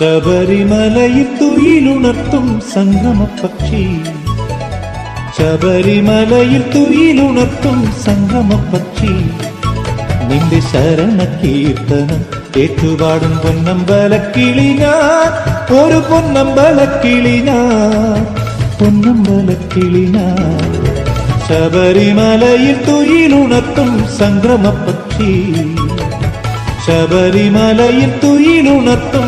ശബരിമലയിൽ തുയിലുണർത്തും സംഗമപക്ഷി ശബരിമലയിൽ തുയിലുണർത്തും സംഗമപക്ഷി നിന്റെ ശരണ കീർത്തനം ഏറ്റുപാടും പൊന്നമ്പലക്കിളി ഞാൻ ഒരു പൊന്നമ്പലക്കിളി ഞാൻ പൊന്നമ്പലക്കിളി ഞാൻ ശബരിമലയിൽ തുയിലുണർത്തും സംക്രമപക്ഷി ശബരിമലയിൽ തുയിലുണർത്തും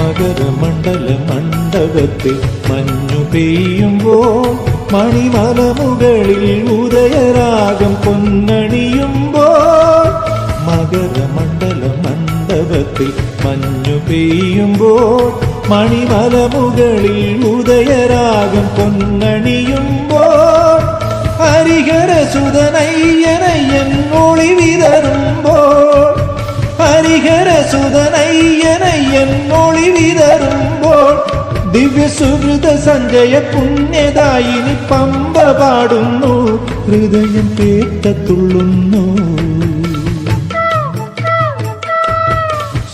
സംക്രമപക്ഷി മകരമണ്ഡല മണ്ഡപത്തിൽ മഞ്ഞു പെയ്യുമ്പോൾ മണിമല മുകളിൽ ഉദയരാഗം പൊന്നണിയുമ്പോൾ മകരമണ്ഡല മണ്ഡപത്തിൽ മഞ്ഞു പെയ്യുമ്പോൾ മണിമല മുകളിൽ ഉദയരാഗം പൊന്നണിയുമ്പോൾ ഹരിഹര സുതനയ്യനയ്യൻ ഒളി വിതറുമ്പോൾ മൊഴി വിതറുമ്പോൾ ദിവ്യസുഹൃത സഞ്ജയ പുണ്യതായിനി പമ്പ പാടുന്നു. ഹൃദയം കേട്ടത്തുള്ളുന്നു.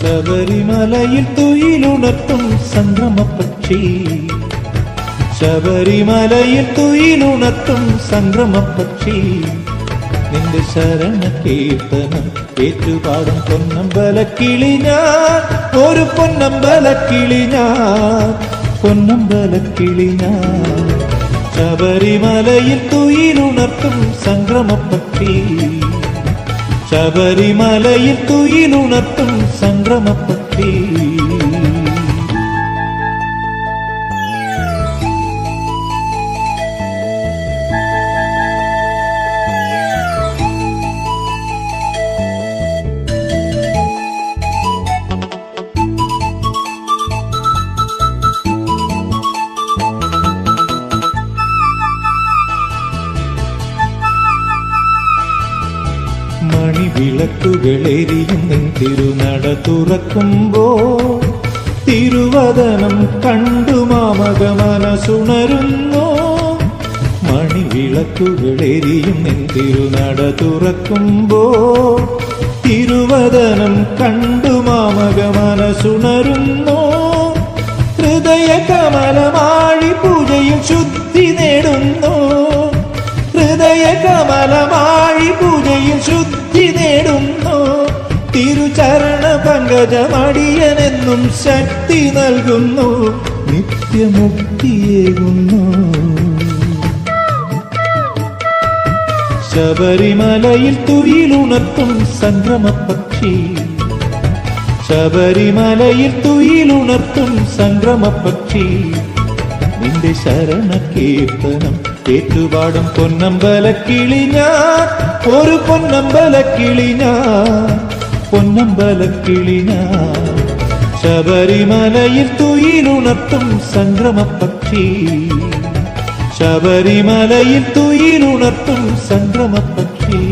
ശബരിമലയിൽ തുയിലുണർത്തും സംക്രമപക്ഷി ശബരിമലയിൽ തുയിലുണർത്തും സംക്രമപക്ഷി നിന്റെ ശരണ കീർത്തനം ഏറ്റുപാടും പൊന്നമ്പലക്കിളി ഞാൻ ഒരു പൊന്നമ്പലക്കിളി ഞാൻ പൊന്നമ്പലക്കിളി ഞാൻ ശബരിമലയിൽ തുയിലുണർത്തും സംക്രമപ്പത്തി ശബരിമലയിൽ തുയിലുണർത്തും സംക്രമപ്പക്ഷി മണിവിളക്കുകളെരിയും നിൻ തിരുനട തുറക്കുമ്പോൾ തിരുവദനം കണ്ടു മാമക മനസുണരുന്നു മണിവിളക്കുകളെരിയും തിരുനട തുറക്കുമ്പോൾ തിരുവദനം കണ്ടു മാമക മനസുണരുന്നു ഹൃദയ കമലമാഴി പൂജയും ശുദ്ധി നേടുന്നു. ഹൃദയ കമലമാഴി പൂജയിൽ ശുദ്ധി നേടുന്നു. തിരുചരണ പങ്കജമടിയനെന്നും ശക്തി നൽകുന്നു. നിത്യമുക്തിയേകുന്നു. ശബരിമലയിൽ തുയിലുണർത്തും സംക്രമപക്ഷി. ശബരിമലയിൽ തുയിലുണർത്തും സംക്രമപക്ഷി. നിന്റെ ശരണ കീർത്തനം ഏറ്റുപാടും പൊന്നമ്പലക്കിളി ഞാൻ ഒരു പൊന്നമ്പലക്കിളി ഞാൻ പൊന്നമ്പലക്കിളി ഞാൻ ശബരിമലയിൽ തുയിലുണർത്തും സംക്രമപക്ഷി ശബരിമലയിൽ തുയിലുണർത്തും സംക്രമപക്ഷി